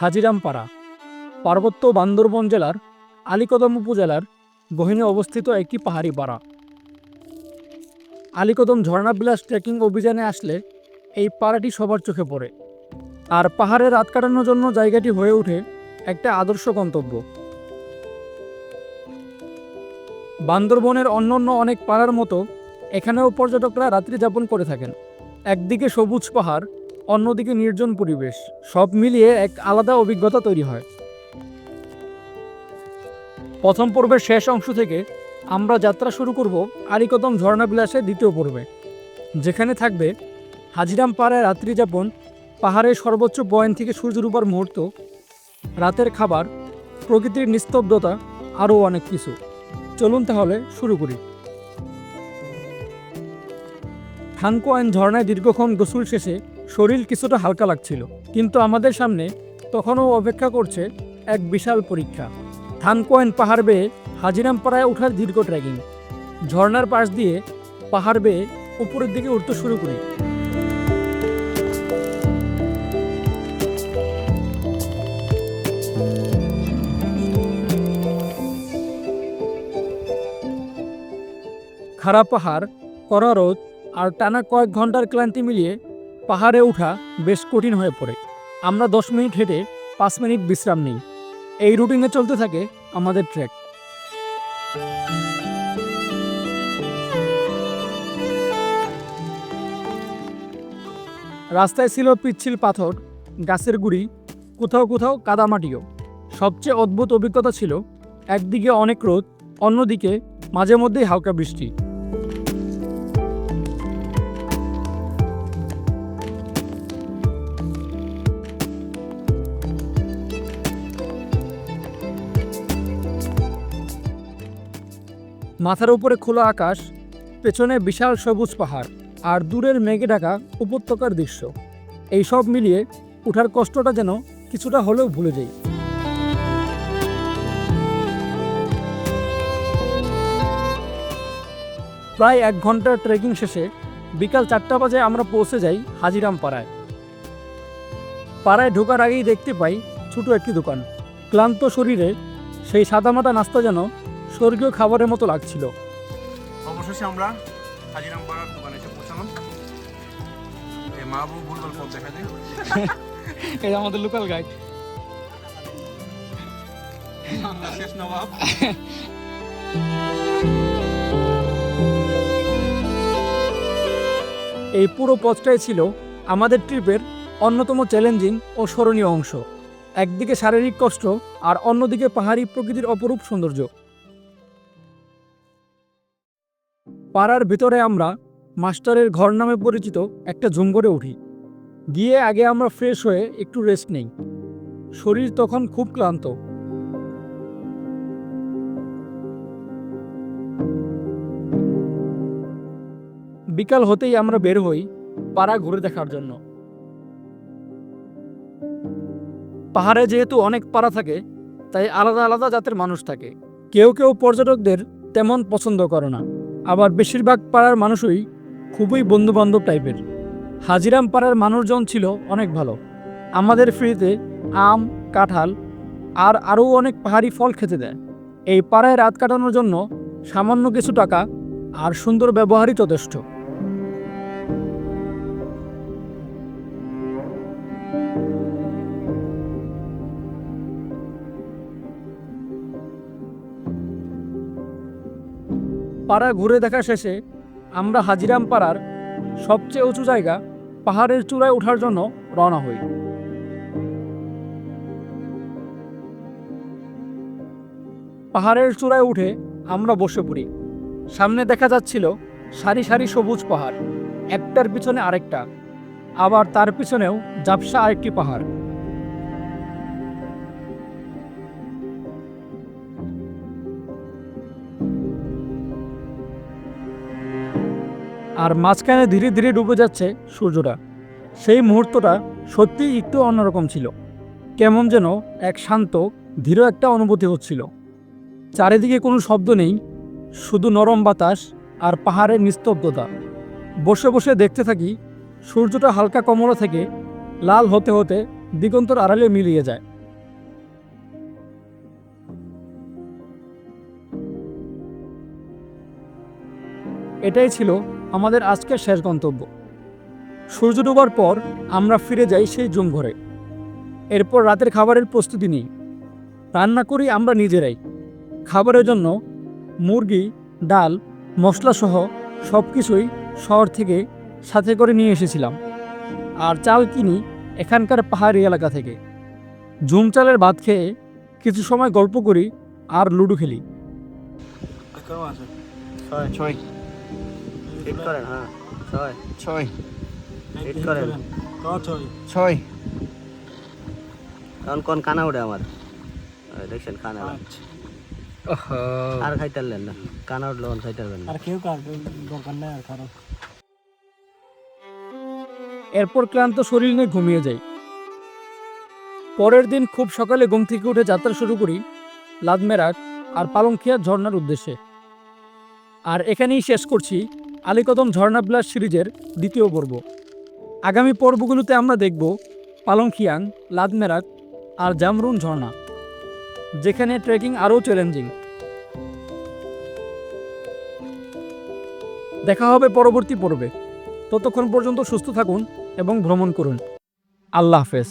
হাজিরামপাড়া, পার্বত্য বান্দরবন জেলার আলিকদম উপজেলার গহিনে অবস্থিত একটি পাহাড়ি পাড়া। আলিকদম ঝর্ণা বিলাস ট্রেকিং অভিযানে আসলে এই পাড়াটি সবার চোখে পড়ে। আর পাহাড়ে রাত কাটানোর জন্য জায়গাটি হয়ে ওঠে একটা আদর্শ গন্তব্য। বান্দরবনের অন্যান্য অনেক পাড়ার মতো এখানেও পর্যটকরা রাত্রি যাপন করে থাকেন। একদিকে সবুজ পাহাড় অন্যদিকে নির্জন পরিবেশ, সব মিলিয়ে এক আলাদা অভিজ্ঞতা তৈরি হয়। প্রথম পর্বের শেষ অংশ থেকে আমরা যাত্রা শুরু করব আরিকদম ঝর্ণা বিলাসের দ্বিতীয় পর্বে, যেখানে থাকবে হাজিরাম পাড়ায় রাত্রি যাপন, পাহাড়ের সর্বোচ্চ পয়েন্ট থেকে সূর্য রূপার মুহূর্ত, রাতের খাবার, প্রকৃতির নিস্তব্ধতা, আরও অনেক কিছু। চলুন তাহলে শুরু করি। থানকোয়াইন ঝর্ণায় দীর্ঘক্ষণ গোসল শেষে শরীর কিছুটা হালকা লাগছিল, কিন্তু আমাদের সামনে তখনও অপেক্ষা করছে এক বিশাল পরীক্ষা। থানকোয়াইন পাহাড় বেয়ে হাজিরামপাড়ায় ওঠার দীর্ঘ ট্রেকিং। ঝর্ণার পাশ দিয়ে পাহাড় বেয়ে উপরের দিকে উঠতে শুরু করি। খারাপ পাহাড়, কড়া রোদ আর টানা কয়েক ঘণ্টার ক্লান্তি মিলিয়ে পাহাড়ে ওঠা বেশ কঠিন হয়ে পড়ে। আমরা দশ মিনিট হেঁটে পাঁচ মিনিট বিশ্রাম নিই। এই রুটিনে চলতে থাকে আমাদের ট্রেক। রাস্তায় ছিল পিচ্ছিল পাথর, গাছের গুড়ি, কোথাও কোথাও কাদামাটিও। সবচেয়ে অদ্ভুত অভিজ্ঞতা ছিল, একদিকে অনেক রোদ, অন্যদিকে মাঝে মধ্যেই হালকা বৃষ্টি। মাথার উপরে খোলা আকাশ, পেছনে বিশাল সবুজ পাহাড় আর দূরের মেঘে ঢাকা উপত্যকার দৃশ্য। এই সব মিলিয়ে উঠার কষ্টটা যেন কিছুটা হলেও ভুলে যাই। প্রায় এক ঘণ্টার ট্রেকিং শেষে বিকাল চারটা বাজে আমরা পৌঁছে যাই হাজিরাম পাড়ায় পাড়ায় ঢোকার আগেই দেখতে পাই ছোট একটি দোকান। ক্লান্ত শরীরে সেই সাদামাটা নাস্তা যেন স্বর্গীয় খাবারের মতো লাগছিল। অবশেষে আমরা হাজিরাম পাড়ার দোকানে এসে পৌঁছালাম। এই মা বউ পথ দেখা যায়। এটা আমাদের লোকাল গাইড শেষ নবাব। এই পুরো পথটাই ছিল আমাদের ট্রিপের অন্যতম চ্যালেঞ্জিং ও স্মরণীয় অংশ। একদিকে শারীরিক কষ্ট আর অন্যদিকে পাহাড়ি প্রকৃতির অপরূপ সৌন্দর্য। পাড়ার ভিতরে আমরা মাস্টারের ঘর নামে পরিচিত একটা ঝুমঘরে উঠি। গিয়ে আগে আমরা ফ্রেশ হয়ে একটু রেস্ট নেই। শরীর তখন খুব ক্লান্ত। বিকাল হতেই আমরা বের হই পাড়া ঘুরে দেখার জন্য। পাহাড়ে যেহেতু অনেক পাড়া থাকে, তাই আলাদা আলাদা জাতের মানুষ থাকে। কেউ কেউ পর্যটকদের তেমন পছন্দ করে না। আবার বেশিরভাগ পাড়ার মানুষই খুবই বন্ধুবান্ধব টাইপের। হাজিরাম পাড়ার মানুষজন ছিল অনেক ভালো। আমাদের ফ্রিতে আম, কাঁঠাল আর আরও অনেক পাহাড়ি ফল খেতে দেয়। এই পাড়ায় রাত কাটানোর জন্য সামান্য কিছু টাকা আর সুন্দর ব্যবহারই যথেষ্ট। পাড়া ঘুরে দেখা শেষে আমরা হাজিরাম পাড়ার সবচেয়ে উঁচু জায়গা পাহাড়ের চূড়ায় ওঠার জন্য রওনা হই। পাহাড়ের চূড়ায় উঠে আমরা বসে পড়ি। সামনে দেখা যাচ্ছিল সারি সারি সবুজ পাহাড়, একটার পিছনে আরেকটা, আবার তার পিছনেও জাপসা আরেকটি পাহাড়। আর মাঝখানে ধীরে ধীরে ডুবে যাচ্ছে সূর্যটা। সেই মুহূর্তটা সত্যি একটু অন্যরকম ছিল। কেমন যেন এক শান্ত, ধীর একটা অনুভূতি হচ্ছিল। চারিদিকে কোনো শব্দ নেই, শুধু নরম বাতাস আর পাহাড়ের নিস্তব্ধতা। বসে বসে দেখতে থাকি, সূর্যটা হালকা কমলা থেকে লাল হতে হতে দিগন্তর আড়ালে মিলিয়ে যায়। এটাই ছিল আমাদের আজকের শেষ গন্তব্য। সূর্য ডোবার পর আমরা ফিরে যাই সেই জুম ঘরে এরপর রাতের খাবারের প্রস্তুতি নিই। রান্না করি আমরা নিজেরাই। খাবারের জন্য মুরগি, ডাল, মশলাসহ সব কিছুই শহর থেকে সাথে করে নিয়ে এসেছিলাম। আর চাল কিনি এখানকার পাহাড়ি এলাকা থেকে। ঝুম চালের ভাত খেয়ে কিছু সময় গল্প করি আর লুডো খেলি। হিট করেন হ্যাঁ। ছয়। ছয়। হিট করেন। ছয়। তখন কোন কানা উঠে আমার? দেখছেন কানা আর খাইতে পারলেন না। কানা উঠলে খাইতে পারবেন না। কেউ দরকার নেই আর কারও। এরপর ক্লান্ত শরীর নিয়ে ঘুমিয়ে যাই। পরের দিন খুব সকালে ঘুম থেকে উঠে যাত্রা শুরু করি লাদমেরাট আর পালংখিয়া ঝর্ণার উদ্দেশ্যে। আর এখানেই শেষ করছি। আলিকদম ঝর্ণা বিলাস সিরিজের দ্বিতীয় পর্ব। আগামী পর্বগুলোতে আমরা দেখব পালংখিয়াং লাদমেরাট আর জামরুন ঝর্ণা, যেখানে ট্রেকিং আরও চ্যালেঞ্জিং। দেখা হবে পরবর্তী পর্বে। ততক্ষণ পর্যন্ত সুস্থ থাকুন এবং ভ্রমণ করুন। আল্লাহ হাফেজ।